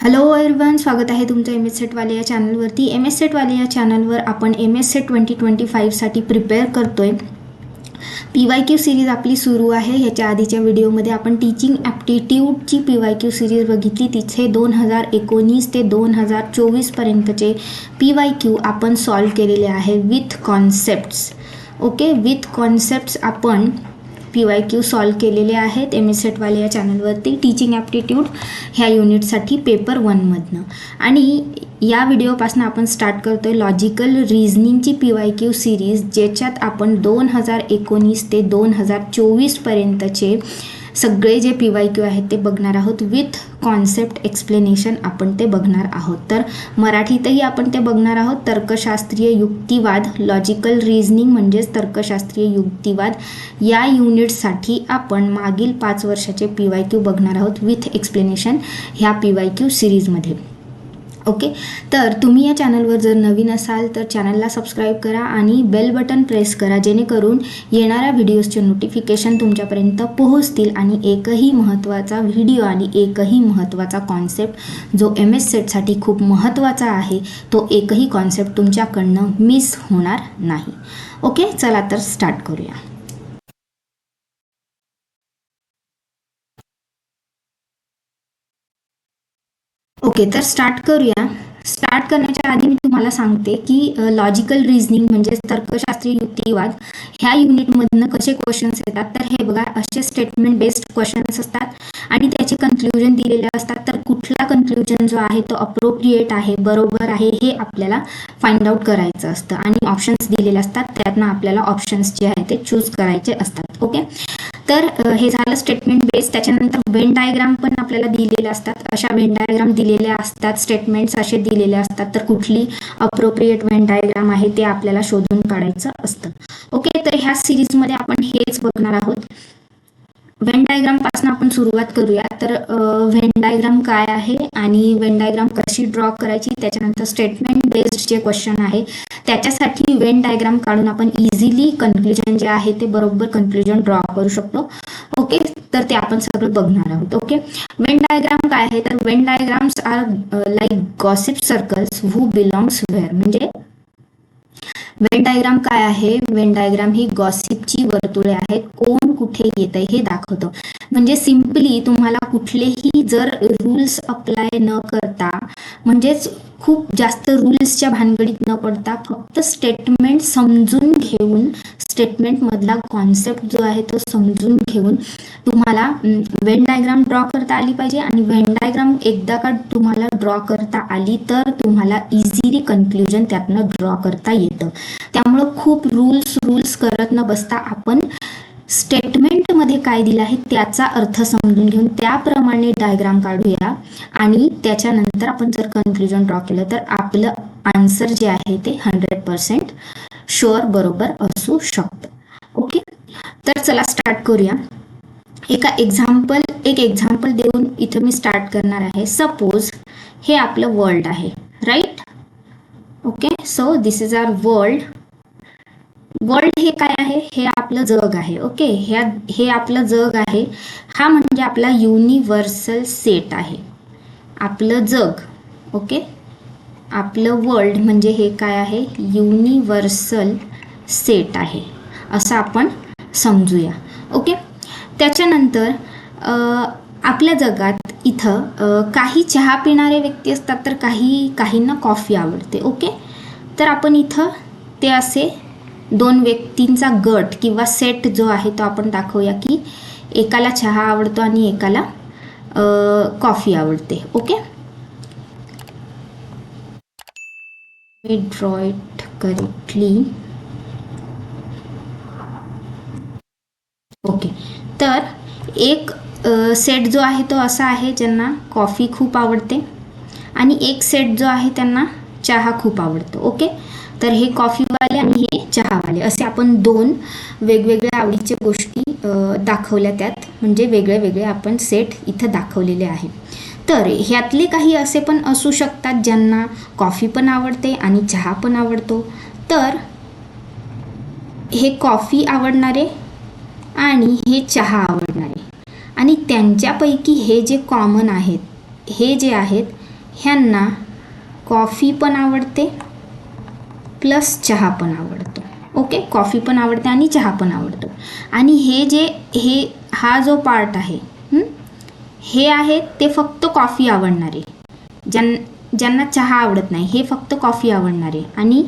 Hello everyone स्वागत आहे तुमचं एम एस सेटवाले या चॅनलवरती एम एस सेटवाले या चॅनलवर आपण M S set twenty twenty फाईव्हसाठी prepare करतो आहे पी वाय क्यू सिरीज आपली सुरू आहे. ह्याच्या आधीच्या व्हिडिओमध्ये आपण टीचिंग ॲप्टिट्यूडची पी वाय क्यू सिरीज बघितली. तिथे दोन हजार एकोणीस ते दोन हजार चोवीसपर्यंतचे पी वाय क्यू आपण सॉल्व केलेले आहे with concepts okay with concepts आपण पी वाय क्यू सॉल्व केलेले आहेत. एम एस सेटवाले या चॅनलवरती टीचिंग ॲप्टिट्यूड ह्या युनिटसाठी पेपर वनमधनं आणि या व्हिडिओपासून आपण स्टार्ट करतो आहे लॉजिकल रिझनिंगची पी वाय क्यू सिरीज ज्याच्यात आपण दोन हजार एकोणीस ते दोन हजार चोवीसपर्यंतचे सगळे जे पी वाय क्यू आहेत ते बघणार आहोत. विथ कॉन्सेप्ट एक्सप्लेनेशन आपण ते बघणार आहोत. तर मराठीतही आपण ते बघणार आहोत. तर्कशास्त्रीय युक्तिवाद लॉजिकल रिझनिंग म्हणजेच तर्कशास्त्रीय युक्तिवाद या युनिटसाठी आपण मागील पाच वर्षाचे पी वाय क्यू बघणार आहोत. विथ एक्सप्लेनेशन ह्या पी वाय क्यू सिरीजमध्ये ओके? तर तुम्ही या चॅनलवर जर नवीन असाल तर चॅनलला सबस्क्राईब करा आणि बेल बटन प्रेस करा जेणेकरून येणाऱ्या व्हिडिओजचे नोटिफिकेशन तुमच्यापर्यंत पोहोचतील आणि एकही महत्त्वाचा व्हिडिओ आणि एकही महत्त्वाचा कॉन्सेप्ट जो एम एस सेटसाठी खूप महत्त्वाचा आहे तो एकही कॉन्सेप्ट तुमच्याकडनं मिस होणार नाही. ओके? चला तर स्टार्ट करूया. ओके तर स्टार्ट करूया. स्टार्ट करण्याच्या आधी मी तुम्हाला सांगते की लॉजिकल रिझनिंग म्हणजेच तर्कशास्त्रीय युक्तिवाद ह्या युनिटमधनं कसे क्वेश्चन्स येतात तर हे बघा असे स्टेटमेंट बेस्ड क्वेश्चन्स असतात आणि त्याचे कन्क्ल्युजन दिलेले असतात. तर कुठला कन्क्ल्युजन जो आहे तो अप्रोप्रिएट आहे बरोबर आहे हे आपल्याला फाइंड आउट करायचं असतं. आणि ऑप्शन्स दिलेले असतात त्यातनं आपल्याला ऑप्शन्स जे आहे ते चूज करायचे असतात. ओके तर हे झालं स्टेटमेंट बेस त्याच्यानंतर वेन डायग्राम पण आपल्याला दिलेले असतात. अशा वेन डायग्राम दिलेल्या असतात स्टेटमेंट्स असे दिलेले असतात. तर कुठली अप्रोप्रिएट वेन डायग्राम आहे ते आपल्याला शोधून काढायचं असतं. ओके तर ह्या सिरीजमध्ये आपण हेच बघणार आहोत. वेन डायग्रामपासून आपण सुरुवात करूया तर वेन डायग्राम काय आहे आणि वेन डायग्राम कशी ड्रॉ करायची त्याच्यानंतर स्टेटमेंट बेस्ड जे क्वेश्चन आहे त्याच्यासाठी वेन डायग्राम काढून आपण इझिली कन्क्ल्युजन जे आहे ते बरोबर कन्क्ल्युजन ड्रॉ करू शकतो. ओके तर ते आपण सगळं बघणार आहोत. ओके वेन डायग्राम काय आहे? तर Venn diagrams are like gossip circles who belongs where म्हणजे वेन डायग्राम काय आहे? वेन डायग्राम ही गॉसिपची वर्तुळे आहेत. कोण कुठे येत आहे हे दाखवतं. म्हणजे सिम्पली तुम्हाला कुठलेही जर रूल्स अप्लाय न करता म्हणजेच खूप जास्त रूल्सच्या भानगडीत न पडता फक्त स्टेटमेंट समजून घेऊन स्टेटमेंटमधला कॉन्सेप्ट जो आहे तो समजून घेऊन तुम्हाला वेन डायग्राम ड्रॉ करता आली पाहिजे आणि वेन डायग्राम एकदा का तुम्हाला ड्रॉ करता आली तर तुम्हाला इझिली कन्क्ल्युजन त्यातनं ड्रॉ करता येतं. त्यामुळं खूप रूल्स रूल्स करत न बसता आपण स्टेटमेंटमध्ये काय दिलं आहे त्याचा अर्थ समजून घेऊन त्याप्रमाणे डायग्राम काढूया. आणि त्याच्यानंतर आपण जर कन्क्ल्युजन ड्रॉ केलं तर आपलं आन्सर जे आहे ते हंड्रेड पर्सेंट शुअर बरोबर असू शकतं. ओके तर चला स्टार्ट करूया. एका एक्झाम्पल एक एक्झाम्पल देऊन इथं मी स्टार्ट करणार आहे. सपोज हे आपलं वर्ल्ड आहे. Right okay so this is our world world हे काय आहे? हे आपलं जग आहे ओके ह्या हे आपलं जग आहे. हा म्हणजे आपला युनिव्हर्सल सेट आहे. आपलं जग ओके आपलं वर्ल्ड म्हणजे हे काय आहे? युनिव्हर्सल सेट आहे. असं आपण समजूया ओके त्याच्यानंतर आपल्या जगात इथं काही चहा पिणारे व्यक्ती असतात तर काही काहींना कॉफी आवडते ओके तर आपण इथं ते असे दोन व्यक्तींचा गट किंवा सेट जो आहे तो आपण दाखवूया की एकाला चहा आवडतो आणि एकाला कॉफी आवडते. ओके मी ड्रॉ इट करेक्टली ओके तर एक सेट जो आहे तो असा आहे ज्यांना कॉफी खूप आवडते आणि एक सेट जो आहे त्यांना चहा खूप आवडतो. ओके तर हे कॉफीवाले आणि हे चहावाले असे आपण दोन वेगवेगळ्या आवडीच्या गोष्टी दाखवल्या त्यात. म्हणजे वेगळे वेगळे आपण सेट इथं दाखवलेले आहे. तर ह्यातले काही असे पण असू शकतात ज्यांना कॉफी पण आवडते आणि चहा पण आवडतो. तर हे कॉफी आवडणारे आणि हे चहा आवडणारे. आणि त्यांच्यापैकी हे जे कॉमन आहेत हे जे आहेत ह्यांना कॉफी पण आवडते प्लस चहा पण आवडते. ओके? कॉफी पण आवडते आणि चहा पण आवडतो. आणि हे जे हे हा जो पार्ट आहे हे? आहे ते फक्त कॉफी आवडणारे. ज्यां ज्यांना चहा आवडत नाही हे फक्त कॉफी आवडणारे. आणि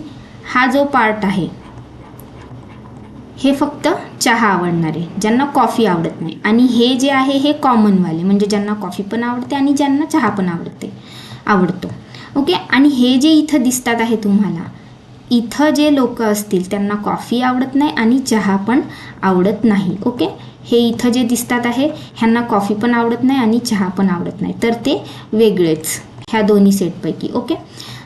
हा जो पार्ट आहे हे फक्त चहा आवडणारे ज्यांना कॉफी आवडत नाही. आणि हे जे आहे हे कॉमनवाले म्हणजे ज्यांना कॉफी पण आवडते आणि ज्यांना चहा पण आवडते आवडतो. ओके? आणि हे जे इथं दिसतात आहे तुम्हाला इथं जे लोक असतील त्यांना कॉफी आवडत नाही आणि चहा पण आवडत नाही ओके हे इथं जे दिसतात आहे ह्यांना कॉफी पण आवडत नाही आणि चहा पण आवडत नाही. तर ते वेगळेच ह्या दोन्ही सेटपैकी ओके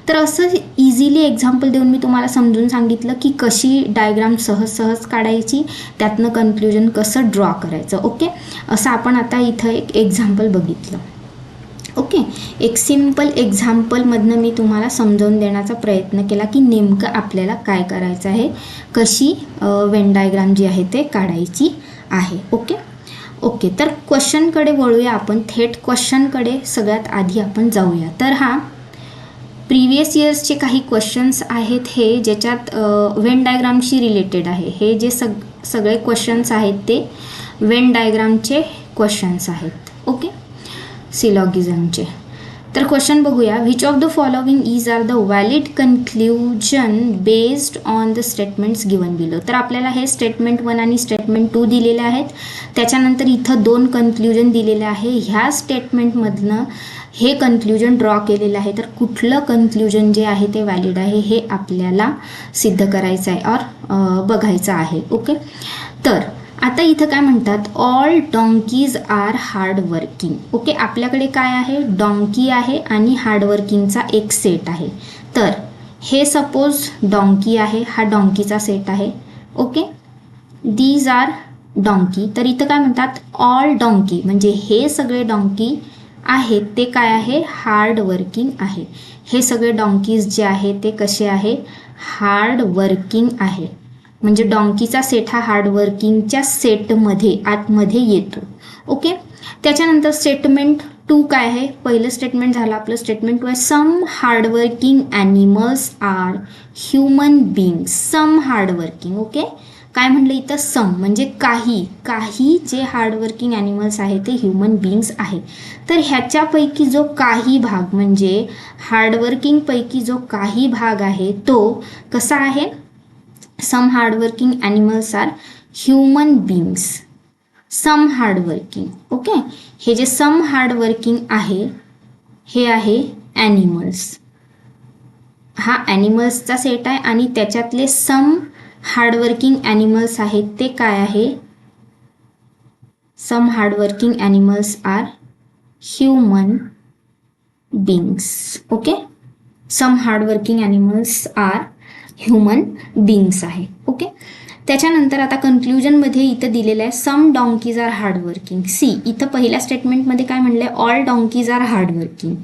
तर असं इझिली एक्झाम्पल देऊन मी तुम्हाला समजून सांगितलं की कशी डायग्राम सहज सहज काढायची त्यातनं कन्क्ल्युजन कसं ड्रॉ करायचं ओके असं आपण आता इथं एक एक्झाम्पल बघितलं. ओके. एक सिंपल एक्झाम्पलमधनं मी तुम्हाला समजावून देण्याचा प्रयत्न केला की नेमकं आपल्याला काय करायचं आहे. कशी वेन डायग्राम जी आहे ते काढायची आहे. ओके? ओके तर क्वेश्चनकडे वळूया आपण. थेट क्वेश्चनकडे सगळ्यात आधी आपण जाऊया. तर हा प्रिव्हियस इयर्सचे काही क्वेश्चन्स आहेत हे ज्याच्यात वेन डायग्रामशी रिलेटेड आहे. हे जे सग सगळे क्वेश्चन्स आहेत ते वेन डायग्रामचे क्वेश्चन्स आहेत. ओके? सिलॉगिझमचे तर क्वेश्चन बघूया. Which of the following is are the valid conclusion based on the statements given below तर आपल्याला हे स्टेटमेंट वन आणि स्टेटमेंट टू दिलेले आहेत. त्याच्यानंतर इथं दोन कन्क्ल्युजन दिलेले आहे. ह्या स्टेटमेंटमधनं हे कन्क्ल्युजन ड्रॉ केलेलं आहे. तर कुठलं कन्क्ल्युजन जे आहे ते व्हॅलिड आहे हे आपल्याला सिद्ध करायचं आहे और बघायचं आहे. ओके तर आता इथं काय म्हणतात? All donkeys are hard working okay आपल्याकडे काय आहे? डॉंकी आहे आणि हार्डवर्किंगचा एक सेट आहे. तर हे सपोज डॉंकी आहे हा डॉंकीचा सेट आहे. ओके दीज आर डॉंकी तर इथं काय म्हणतात? ऑल डॉंकी म्हणजे हे सगळे डॉंकी आहेत ते काय आहे? हार्ड वर्किंग आहे. हे सगळे डॉंकीज जे आहे ते कसे आहे? हार्ड वर्किंग आहे. म्हणजे डॉंकीचा सेट हा हार्डवर्किंगच्या सेटमध्ये आतमध्ये येतो. ओके त्याच्यानंतर स्टेटमेंट टू काय आहे? पहिलं स्टेटमेंट झालं आपलं स्टेटमेंट टू आहे some hardworking animals are human beings some hardworking okay काय म्हणलं इथं? सम म्हणजे काही काही जे हार्डवर्किंग ॲनिमल्स आहे ते ह्युमन बिंग्स आहे. तर ह्याच्यापैकी जो काही भाग म्हणजे हार्डवर्किंगपैकी जो काही भाग आहे तो कसा आहे? Some hardworking animals are human beings. Some hardworking okay हे जे सम हार्डवर्किंग आहे हे आहे ॲनिमल्स हा ॲनिमल्सचा सेट आहे आणि त्याच्यातले सम हार्डवर्किंग ॲनिमल्स आहेत ते काय आहे? Some hardworking animals are human beings okay some hardworking animals are human beings आहे ओके त्याच्यानंतर आता कन्क्ल्युजनमध्ये इथं दिलेलं आहे some donkeys are hardworking see इथं पहिल्या स्टेटमेंटमध्ये काय म्हणलं आहे ऑल डॉंकीज आर हार्डवर्किंग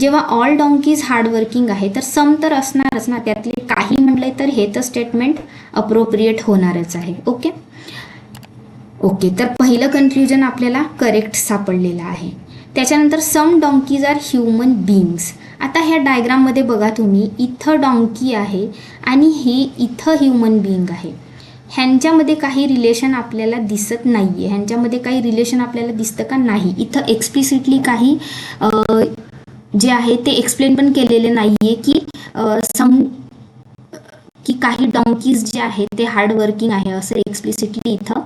जेव्हा ऑल डॉंकीज हार्डवर्किंग आहे तर सम तर असणारच ना त्यातले काही म्हणलं तर हे तर स्टेटमेंट अप्रोप्रिएट होणारच आहे ओके ओके तर पहिलं कन्क्ल्युजन आपल्याला करेक्ट सापडलेलं आहे. त्याच्यानंतर सम डॉंकीज आर ह्युमन बिंग्स आता ह्या डायग्राममध्ये बघा तुम्ही इथं डॉंकी आहे आणि हे इथं ह्युमन बिंग आहे. ह्यांच्यामध्ये काही रिलेशन आपल्याला दिसत नाही आहे ह्यांच्यामध्ये काही रिलेशन आपल्याला दिसतं का नाही? इथं एक्सप्लिसिटली काही जे आहे ते एक्सप्लेन पण केलेले नाही आहे की सम की काही डॉंकीज जे आहे ते हार्डवर्किंग आहे असं एक्सप्लिसिटली इथं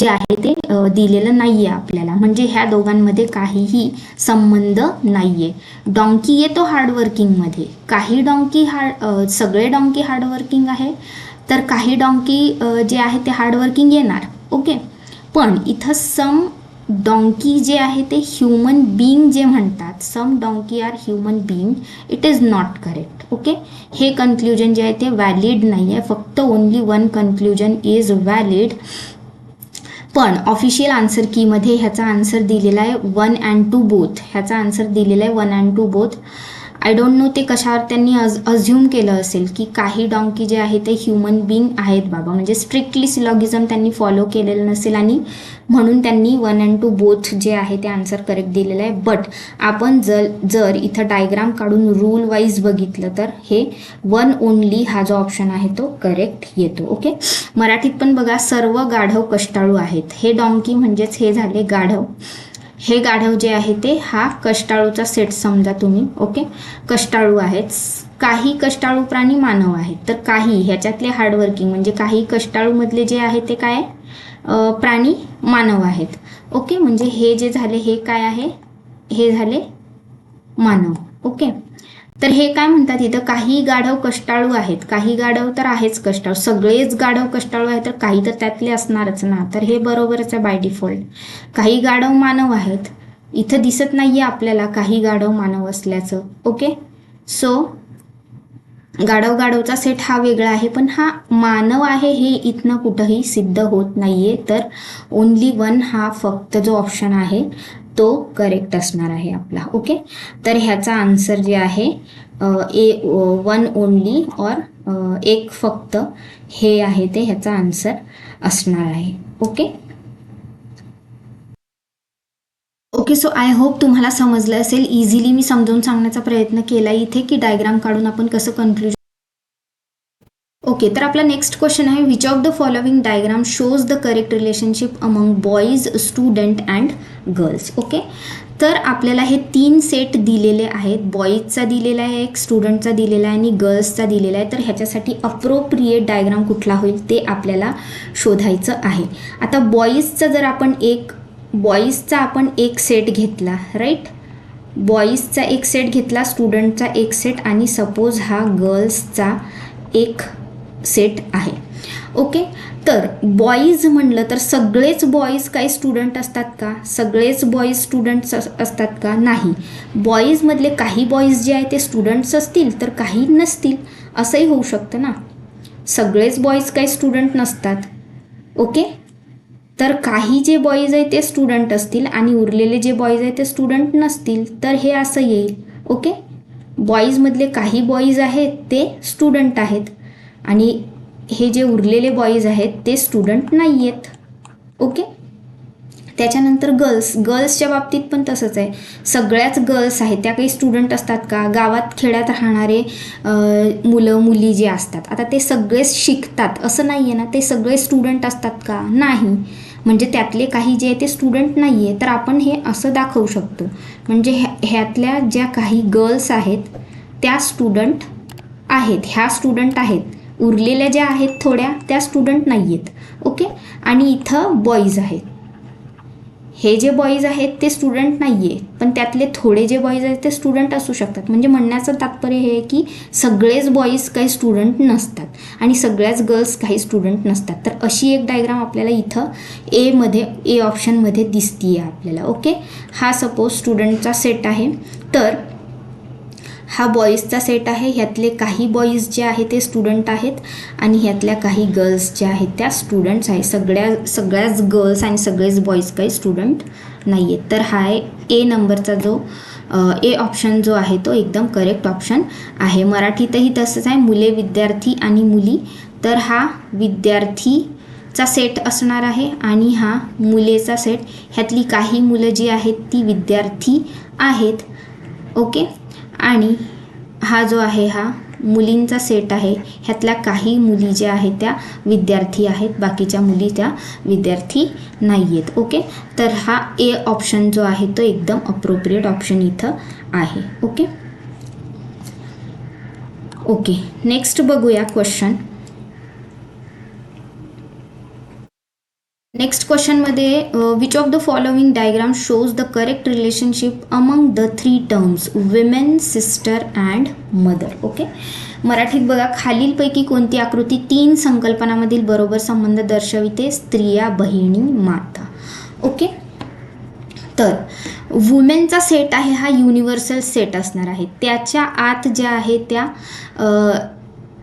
जे आहे ते दिलेलं नाही आहे आपल्याला. म्हणजे ह्या दोघांमध्ये काहीही संबंध नाही आहे डॉंकी येतो हार्डवर्किंगमध्ये काही डॉंकी हार्ड सगळे डॉंकी हार्डवर्किंग आहे. तर काही डॉंकी जे आहे ते हार्डवर्किंग येणार. ओके? पण इथं सम डॉंकी जे आहे ते ह्युमन बीइंग जे म्हणतात. Some donkey are human being it is not correct okay हे कन्क्ल्युजन जे आहे ते व्हॅलिड नाही आहे. फक्त only one conclusion is valid पण ऑफिशियल आन्सर कीमध्ये ह्याचा आन्सर दिलेला आहे वन अँड टू बोथ ह्याचा आन्सर दिलेला आहे one and two both I don't know ते कशावर त्यांनी अज अझ्युम केलं असेल की काही डॉंकी जे आहे ते ह्युमन बिंग आहेत बाबा. म्हणजे स्ट्रिक्टली सिलॉगिझम त्यांनी फॉलो केलेलं नसेल आणि म्हणून त्यांनी वन अँड टू बोथ जे आहे ते आन्सर करेक्ट दिलेलं आहे. बट आपण जर जर इथं डायग्राम काढून रूल वाईज बघितलं तर हे वन ओनली हा जो ऑप्शन आहे तो करेक्ट येतो ओके मराठीत पण बघा सर्व गाढव कष्टाळू आहेत. हे डॉंकी म्हणजेच हे झाले गाढव. हे गाढव जे आहे ते हा कष्टाळूचा सेट समजा तुम्ही ओके कष्टाळू आहेत. काही कष्टाळू प्राणी मानव आहेत. तर काही ह्याच्यातले हार्डवर्किंग म्हणजे काही कष्टाळूमधले जे आहे ते काय? आहे? प्राणी मानव आहेत. ओके म्हणजे हे जे झाले हे काय आहे? हे झाले मानव. ओके तर हे काय म्हणतात इथं? काही गाढव कष्टाळू आहेत. काही गाढव तर आहेच कष्टाळू. सगळेच गाढव कष्टाळू आहेत तर काही तर त्यातले असणारच ना. तर हे बरोबरच आहे बाय डिफॉल्ट काही गाढव मानव आहेत. इथं दिसत नाहीये आपल्याला काही गाढव मानव असल्याचं. ओके सो गाढव गाढवचा सेट हा वेगळा आहे पण हा मानव आहे हे इथनं कुठंही सिद्ध होत नाहीये. तर ओनली वन हा फक्त जो ऑप्शन आहे तो करेक्ट असणार आहे आपला ओके तर ह्याचा आन्सर जे आहे ए वन ओनली और एक फक्त हे आहे ते ह्याचा आन्सर असणार आहे okay okay so I hope तुम्हाला समजलं असेल. इझिली मी समजावून सांगण्याचा प्रयत्न केला इथे की डायग्राम काढून आपण कसं कन्क्ल्युजन ओके तर आपला नेक्स्ट क्वेश्चन आहे which of the following diagram shows the correct relationship among boys student and girls okay तर आपल्याला हे तीन सेट दिलेले आहेत. बॉईजचा दिलेला आहे एक स्टुडंटचा दिलेला आहे आणि गर्ल्सचा दिलेला आहे. तर ह्याच्यासाठी अप्रोप्रिएट डायग्राम कुठला होईल ते आपल्याला शोधायचं आहे. आता बॉईजचा जर आपण एक बॉईजचा आपण एक सेट घेतला राईट बॉईजचा एक सेट घेतला स्टुडंटचा एक सेट आणि सपोज हा गर्ल्सचा एक सेट आहे. ओके तर बॉईज म्हणलं तर सगळेच बॉईज काही स्टुडंट असतात का? सगळेच बॉईज स्टुडंट्स असतात का? नाही. बॉईजमधले काही बॉईज जे आहे ते स्टुडंट्स असतील तर काही नसतील. असंही होऊ शकतं ना. सगळेच बॉईज काही स्टुडंट नसतात. ओके तर काही जे बॉईज आहे ते स्टुडंट असतील आणि उरलेले जे बॉईज आहे ते स्टुडंट नसतील तर हे असं येईल. ओके बॉईजमधले काही बॉईज आहेत ते स्टुडंट आहेत. आणि हे जे उरलेले बॉईज आहेत ते स्टुडंट नाही आहेत ओके त्याच्यानंतर गर्ल्स गर्ल्सच्या बाबतीत पण तसंच आहे. सगळ्याच गर्ल्स आहेत. त्या काही स्टुडंट असतात का? गावात खेड्यात राहणारे मुलं मुली जे असतात. आता ते सगळेच शिकतात. असं नाही आहे ना? ते सगळे स्टुडंट असतात का? नाही. म्हणजे त्यातले काही जे आहे ते स्टुडंट नाही आहे तर आपण हे असं दाखवू शकतो. म्हणजे ह्या ह्यातल्या ज्या काही गर्ल्स आहेत त्या स्टुडंट आहेत. ह्या स्टुडंट आहेत. उरलेल्या ज्या आहेत थोड्या त्या स्टुडंट नाही आहेत ओके आणि इथं बॉईज आहेत. हे जे बॉईज आहेत ते स्टुडंट नाही आहे पण त्यातले थोडे जे बॉईज आहेत ते स्टुडंट असू शकतात. म्हणजे म्हणण्याचं तात्पर्य हे आहे की सगळेच बॉईज काही स्टुडंट नसतात. आणि सगळ्याच गर्ल्स काही स्टुडंट नसतात. तर अशी एक डायग्राम आपल्याला इथं एमध्ये ए ऑप्शनमध्ये दिसती आहे आपल्याला. ओके हा सपोज स्टुडंटचा सेट आहे. तर हा बॉईजचा सेट आहे. ह्यातले काही बॉईज जे आहे ते स्टुडंट आहेत आणि ह्यातल्या काही गर्ल्स ज्या आहेत त्या स्टुडंट्स आहेत. सगळ्या सगळ्याच गर्ल्स आणि सगळेच बॉईज काही स्टुडंट नाही आहेत तर हा आहे ए नंबरचा जो ए ऑप्शन जो आहे तो एकदम करेक्ट ऑप्शन आहे. मराठीतही तसंच आहे. मुले विद्यार्थी आणि मुली. तर हा विद्यार्थीचा सेट असणार आहे आणि हा मुलेचा सेट ह्यातली काही मुलं जी आहेत ती विद्यार्थी आहेत. ओके? आणि हा जो आहे हा मुलींचा सेट आहे. ह्यातल्या काही मुली ज्या आहेत त्या विद्यार्थी आहेत. बाकीच्या मुली त्या विद्यार्थी नाही आहेत ओके? तर हा ए ऑप्शन जो आहे तो एकदम अप्रोप्रिएट ऑप्शन इथं आहे. ओके? ओके. नेक्स्ट बघूया question next क्वेश्चनमध्ये which of the following diagram shows the correct relationship among the three terms women sister and mother okay मराठीत बघा खालीलपैकी कोणती आकृती तीन संकल्पनामधील बरोबर संबंध दर्शविते? स्त्रिया बहिणी माता. ओके तर वुमेनचा सेट आहे हा युनिव्हर्सल सेट असणार आहे. त्याच्या आत ज्या आहे त्या uh,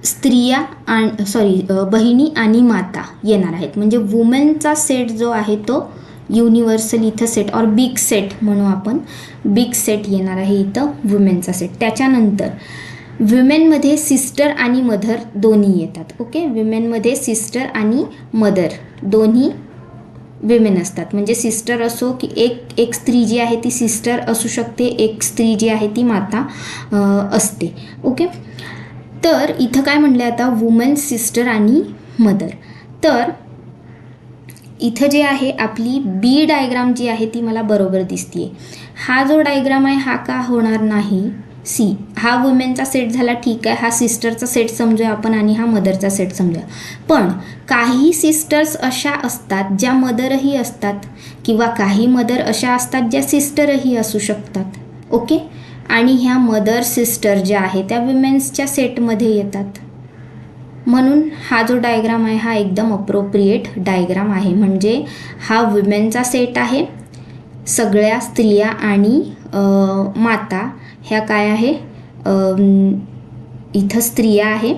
स्त्रिया आणि सॉरी बहिणी आणि माता येणार आहेत. म्हणजे वुमेनचा सेट जो आहे तो युनिव्हर्सल इथं सेट और बिग सेट म्हणू आपण बिग सेट येणार आहे इथं वुमेनचा सेट त्याच्यानंतर विमेनमध्ये सिस्टर आणि मदर दोन्ही येतात ओके विमेनमध्ये सिस्टर आणि मदर दोन्ही विमेन असतात. म्हणजे सिस्टर असो की एक एक स्त्री जी आहे ती सिस्टर असू शकते एक स्त्री जी आहे ती माता असते ओके तर इथं काय म्हणलं आता? वुमन सिस्टर आणि मदर तर इथं जे आहे आपली बी डायग्राम जी आहे ती मला बरोबर दिसते हा जो डायग्राम आहे हा का होणार नाही? सी हा वुमेनचा सेट झाला ठीक आहे. हा सिस्टरचा सेट समजूया आपण आणि हा मदरचा सेट समजूया. पण काही सिस्टर्स अशा असतात ज्या मदरही असतात किंवा काही मदर अशा असतात ज्या सिस्टरही असू शकतात. ओके आणि ह्या मदर सिस्टर ज्या आहे त्या विमेन्सच्या सेटमध्ये येतात. म्हणून हा जो डायग्राम आहे हा एकदम अप्रोप्रिएट डायग्राम आहे. म्हणजे हा वुमेनचा सेट आहे. सगळ्या स्त्रिया आणि माता ह्या काय आहे? इथं स्त्रिया आहे.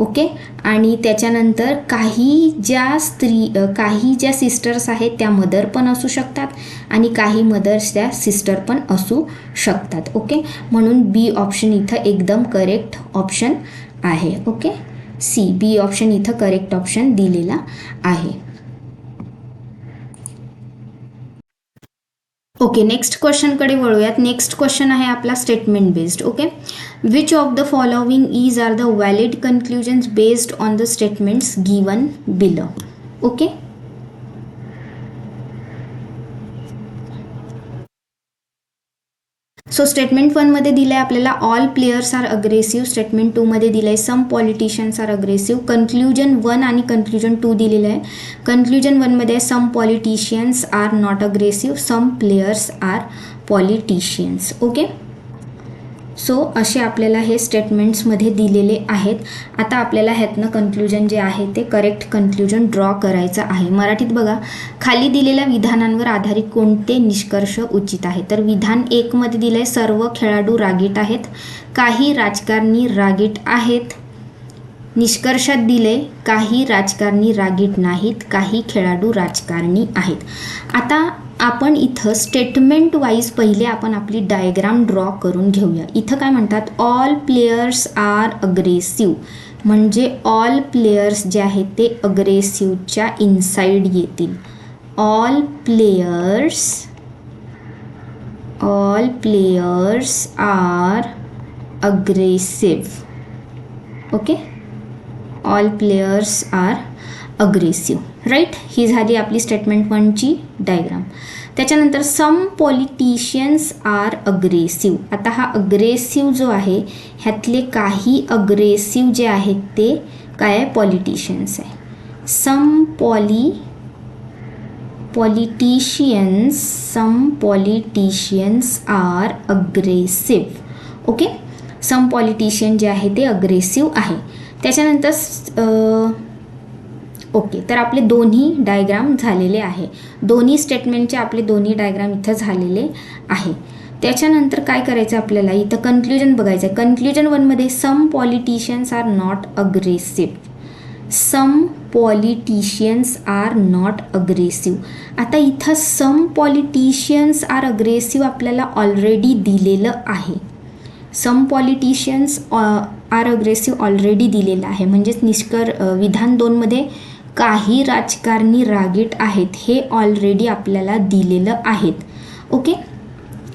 ओके? आणि त्याच्यानंतर काही ज्या स्त्री काही ज्या सिस्टर्स आहेत त्या मदर पण असू शकतात आणि काही मदर्स त्या सिस्टर पण असू शकतात ओके? म्हणून बी ऑप्शन इथं एकदम करेक्ट ऑप्शन आहे ओके? सी बी ऑप्शन इथं करेक्ट ऑप्शन दिलेला आहे. ओके नेक्स्ट क्वेश्चनकडे वळूयात. नेक्स्ट क्वेश्चन आहे आपला statement based okay which of the following is are the valid conclusions based on the statements given below okay so statement वनमध्ये दिलं आहे आपल्याला all players are aggressive statement टूमध्ये दिलं आहे some politicians are aggressive conclusion one आणि conclusion two दिलेलं आहे कन्क्ल्युजन वनमध्ये some politicians are not aggressive some players are politicians okay so असे आपल्याला हे स्टेटमेंट्समध्ये दिलेले आहेत. आता आपल्याला ह्यातनं कन्क्ल्युजन जे आहे ते करेक्ट कन्क्ल्युजन ड्रॉ करायचं आहे. मराठीत बघा खाली दिलेल्या विधानांवर आधारित कोणते निष्कर्ष उचित आहे? तर विधान एकमध्ये दिलं आहे सर्व खेळाडू रागीट आहेत काही राजकारणी रागीट आहेत. निष्कर्षात दिले काही राजकारणी रागीट नाहीत काही खेळाडू राजकारणी आहेत. आता आपण इथं स्टेटमेंट वाईज पहिले आपण आपली डायग्राम ड्रॉ करून घेऊया. इथं काय म्हणतात? ऑल प्लेयर्स आर अग्रेसिव्ह म्हणजे ऑल प्लेयर्स जे आहेत ते अग्रेसिव्हच्या इनसाईड येतील. All players all players are aggressive okay all players are aggressive right ही झाली आपली स्टेटमेंट वनची डायग्राम त्याच्यानंतर सम पॉलिटिशियन्स आर अग्रेसिव आता हा अग्रेसिव जो आहे ह्यातले काही अग्रेसिव जे आहेत ते काय आहे? पॉलिटिशियन्स आहे. Some poli politicians some politicians are aggressive okay some politician जे आहे ते अग्रेसिव आहे. त्याच्यानंतर ओके तर आपले दोन्ही डायग्राम झालेले आहे. दोन्ही स्टेटमेंटचे आपले दोन्ही डायग्राम इथं झालेले आहे. त्याच्यानंतर काय करायचं आपल्याला? इथं कन्क्ल्युजन बघायचं आहे. कन्क्ल्युजन वनमध्ये some politicians are not aggressive some politicians are not aggressive आता इथं सम पॉलिटिशियन्स आर अग्रेसिव्ह आपल्याला ऑलरेडी दिलेलं आहे. Some politicians are aggressive already दिलेलं आहे. म्हणजेच निष्कर विधान दोनमध्ये काही राजकारणी रागीट आहेत हे ऑलरेडी आपल्याला दिलेलं आहेत. ओके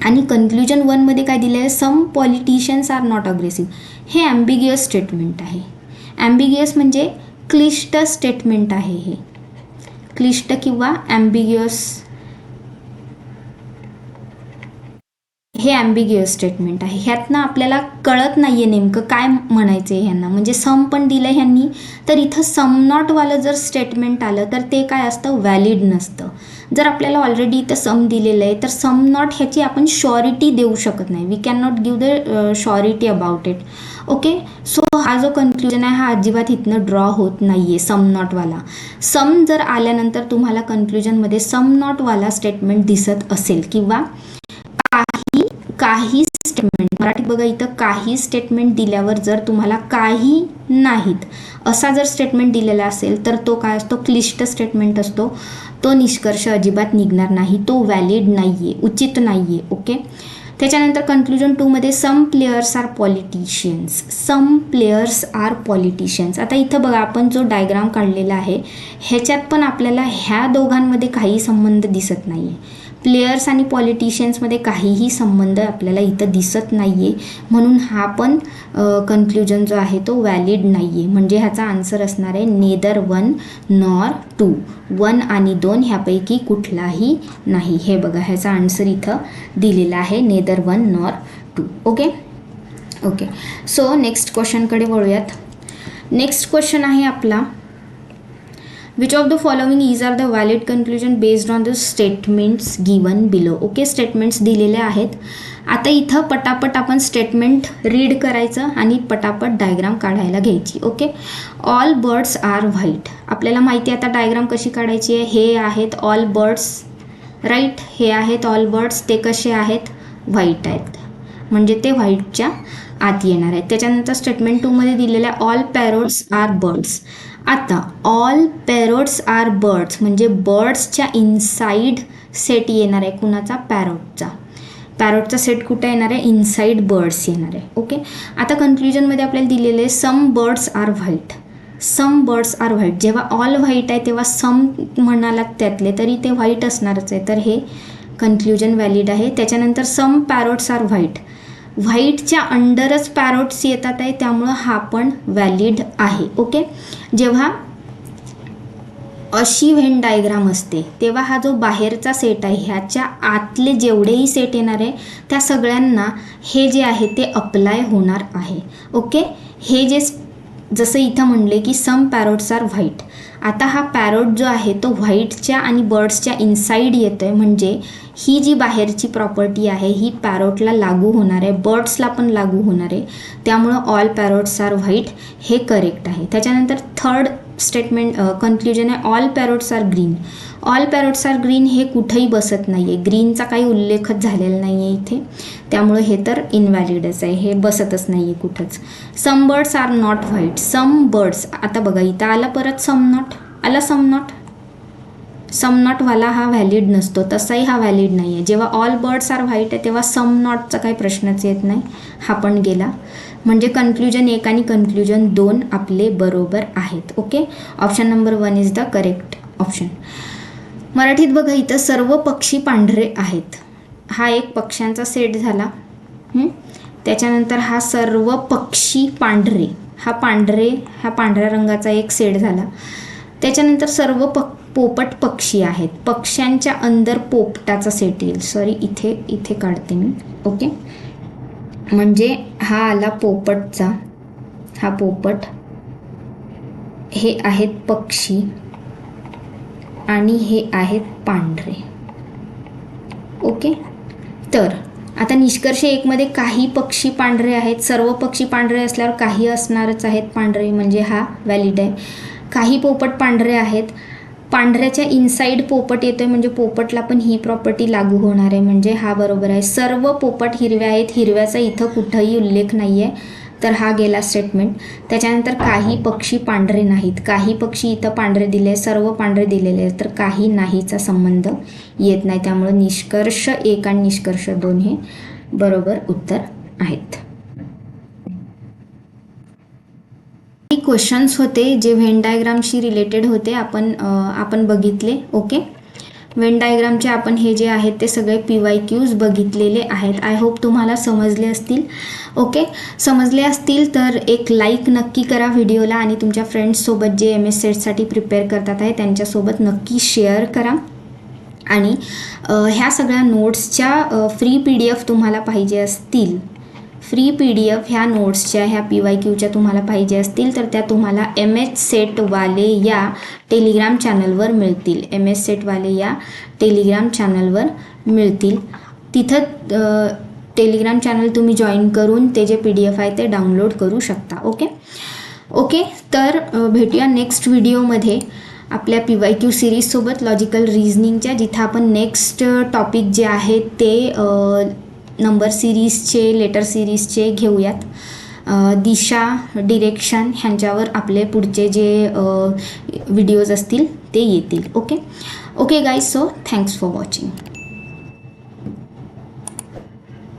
आणि कन्क्ल्युजन वनमध्ये काय दिलं आहे? Some politicians are not aggressive हे ॲम्बिगियस स्टेटमेंट आहे. ॲम्बिगियस म्हणजे क्लिष्ट स्टेटमेंट आहे हे. क्लिष्ट किंवा ॲम्बिगियस हे ॲम्बिगियस स्टेटमेंट आहे. ह्यातनं आपल्याला कळत नाही आहे नेमकं काय म्हणायचं आहे ह्यांना. म्हणजे सम पण दिलं ह्यांनी तर इथं सम नॉटवालं जर स्टेटमेंट आलं तर ते काय असतं? व्हॅलिड नसतं. जर आपल्याला ऑलरेडी इथं सम दिलेलं आहे तर सम नॉट ह्याची आपण शॉरिटी देऊ शकत नाही. We can not give the surety about it okay so हा जो कन्क्ल्युजन आहे हा अजिबात इथनं ड्रॉ होत नाही आहे सम नॉटवाला सम जर आल्यानंतर तुम्हाला कन्क्ल्युजनमध्ये सम नॉटवाला स्टेटमेंट दिसत असेल किंवा काही स्टेटमेंट मराठी बघा इथं काही स्टेटमेंट दिल्यावर जर तुम्हाला काही नाहीत असा जर स्टेटमेंट दिलेला असेल तर तो काय असतो? क्लिष्ट स्टेटमेंट असतो. तो निष्कर्ष अजिबात निघणार नाही. तो व्हॅलिड नाही आहे उचित नाही आहे ओके त्याच्यानंतर कन्क्लुजन टूमध्ये some players are politicians some players are politicians आता इथं बघा आपण जो डायग्राम काढलेला आहे ह्याच्यात पण आपल्याला ह्या दोघांमध्ये काही संबंध दिसत नाही आहे प्लेयर्स आणि पॉलिटिशियन्समध्ये काहीही संबंध आपल्याला इथं दिसत नाही आहे म्हणून हा पण कन्क्लुजन जो आहे तो व्हॅलिड नाही आहे म्हणजे ह्याचा आन्सर असणार आहे neither one nor two one आणि दोन ह्यापैकी कुठलाही नाही. हे बघा ह्याचा आन्सर इथं दिलेला आहे neither one nor two okay okay so next क्वेश्चनकडे वळूयात. नेक्स्ट क्वेश्चन आहे आपला which of the following is are the valid conclusion based on the statements given below okay statements दिलेले आहेत. आता इथं पटापट आपण स्टेटमेंट रीड करायचं आणि पटापट डायग्राम काढायला घ्यायची. Okay all birds are white आपल्याला माहिती आहे आता डायग्राम कशी काढायची आहे? हे आहेत ऑल बर्ड्स राईट हे आहेत ऑल बर्ड्स ते कसे आहेत? व्हाईट आहेत. म्हणजे ते व्हाईटच्या आत येणार आहेत. त्याच्यानंतर स्टेटमेंट टूमध्ये दिलेल्या ऑल पॅरोट्स आर बर्ड्स आता ऑल पॅरोट्स आर बर्ड्स म्हणजे बर्ड्सच्या इनसाईड सेट येणार आहे कुणाचा? पॅरोटचा पॅरोटचा सेट कुठे येणार आहे? इनसाईड बर्ड्स येणार आहे. ओके आता कन्क्ल्युजनमध्ये आपल्याला दिलेले आहे some birds are white some birds are white जेव्हा ऑल व्हाईट आहे तेव्हा सम म्हणालात त्यातले तरी ते व्हाईट असणारच आहे. तर हे कन्क्ल्युजन व्हॅलिड आहे. त्याच्यानंतर सम पॅरोट्स आर व्हाईट व्हाईटच्या अंडरच पॅरोट्स येतात आहे त्यामुळं हा पण व्हॅलिड आहे ओके? जेव्हा अशी व्हेन डायग्राम असते तेव्हा हा जो बाहेरचा सेट आहे ह्याच्या आतले जेवढेही सेट येणार आहे त्या सगळ्यांना हे जे आहे ते अप्लाय होणार आहे ओके? हे जे जसं इथं म्हणले की सम पॅरोट्स आर व्हाईट. आता हा पॅरोट जो आहे तो व्हाईटच्या आणि बर्ड्सच्या इनसाईड येतो आहे म्हणजे ही जी बाहेरची प्रॉपर्टी आहे ही पॅरोटला लागू होणार आहे बर्ड्सला पण लागू होणार आहे. त्यामुळं ऑल पॅरोट्स आर व्हाईट हे करेक्ट आहे. त्याच्यानंतर थर्ड स्टेटमेंट कन्क्ल्युजन uh, आहे all parrots are green all parrots are green हे कुठंही बसत नाही आहे ग्रीनचा काही उल्लेखच झालेला नाही आहे इथे. त्यामुळे हे तर इनव्हॅलिडच आहे. हे बसतच नाही आहे कुठंच. Some birds are not white some birds आता बघा इथं आला परत सम नॉट आला सम नॉट सम नॉटवाला हा व्हॅलिड नसतो. तसाही हा व्हॅलिड नाही आहे जेव्हा ऑल बर्ड्स आर व्हाईट आहे तेव्हा सम नॉटचा काही प्रश्नच येत नाही. हा पण गेला. म्हणजे कन्क्ल्युजन एक आणि कन्क्ल्युजन दोन आपले बरोबर आहेत okay option number one is the correct option मराठीत बघा इथं सर्व पक्षी पांढरे आहेत. हा एक पक्ष्यांचा सेट झाला. त्याच्यानंतर हा सर्व पक्षी पांढरे हा पांढरे हा पांढऱ्या रंगाचा एक सेट झाला. त्याच्यानंतर सर्व पक पोपट पक्षी आहेत. पक्ष्यांच्या अंदर पोपटाचा सेट येईल. सॉरी इथे इथे काढते मी ओके म्हणजे हा आला पोपटचा. हा पोपट. हे आहेत पक्षी. आणि हे आहेत पांढरे. ओके? तर आता निष्कर्ष एकमध्ये काही पक्षी पांढरे आहेत. सर्व पक्षी पांढरे असल्यावर काही असणारच आहेत पांढरे म्हणजे हा व्हॅलिड आहे. काही पोपट पांढरे आहेत. पांढऱ्याच्या इनसाईड पोपट येतोय म्हणजे पोपटला पण ही प्रॉपर्टी लागू होणार आहे. म्हणजे हा बरोबर आहे. सर्व पोपट हिरव्या आहेत. हिरव्याचा इथं कुठंही उल्लेख नाही आहे तर हा गेला स्टेटमेंट त्याच्यानंतर काही पक्षी पांढरे नाहीत. काही पक्षी इथं पांढरे दिले सर्व पांढरे दिलेले आहेत. तर काही नाहीचा संबंध येत नाही. त्यामुळे निष्कर्ष एक आणि निष्कर्ष दोन हे बरोबर उत्तर आहेत. काही क्वेश्चन्स होते जे व्हेन डायग्रामशी रिलेटेड होते आपण आपण बघितले ओके व्हेन डायग्रामचे आपण हे जे आहेत ते सगळे पी वाय क्यूज बघितलेले आहेत. आय होप तुम्हाला समजले असतील ओके समजले असतील तर एक लाईक नक्की करा व्हिडिओला आणि तुमच्या फ्रेंड्ससोबत जे एम एस सेटसाठी प्रिपेअर करतात आहे त्यांच्यासोबत नक्की शेअर करा. आणि ह्या सगळ्या नोट्सच्या फ्री पी डी एफ तुम्हाला पाहिजे असतील. फ्री पी डी एफ ह्या नोट्सच्या ह्या पी वाय क्यूच्या तुम्हाला पाहिजे असतील तर त्या तुम्हाला एम एच सेटवाले या टेलिग्राम चॅनलवर मिळतील. एम एस सेटवाले या टेलिग्राम चॅनलवर मिळतील. तिथं टेलिग्राम चॅनल तुम्ही जॉईन करून ते जे पी डी एफ आहे ते डाउनलोड करू शकता ओके ओके तर भेटूया नेक्स्ट व्हिडिओमध्ये आपल्या पी वाय क्यू सिरीजसोबत लॉजिकल रिझनिंगच्या जिथं आपण नेक्स्ट टॉपिक जे आहे ते नंबर सिरीजचे लेटर सिरीजचे घेऊयात. दिशा डिरेक्शन ह्यांच्यावर आपले पुढचे जे व्हिडिओज असतील ते येतील. Okay okay guys so thanks for watching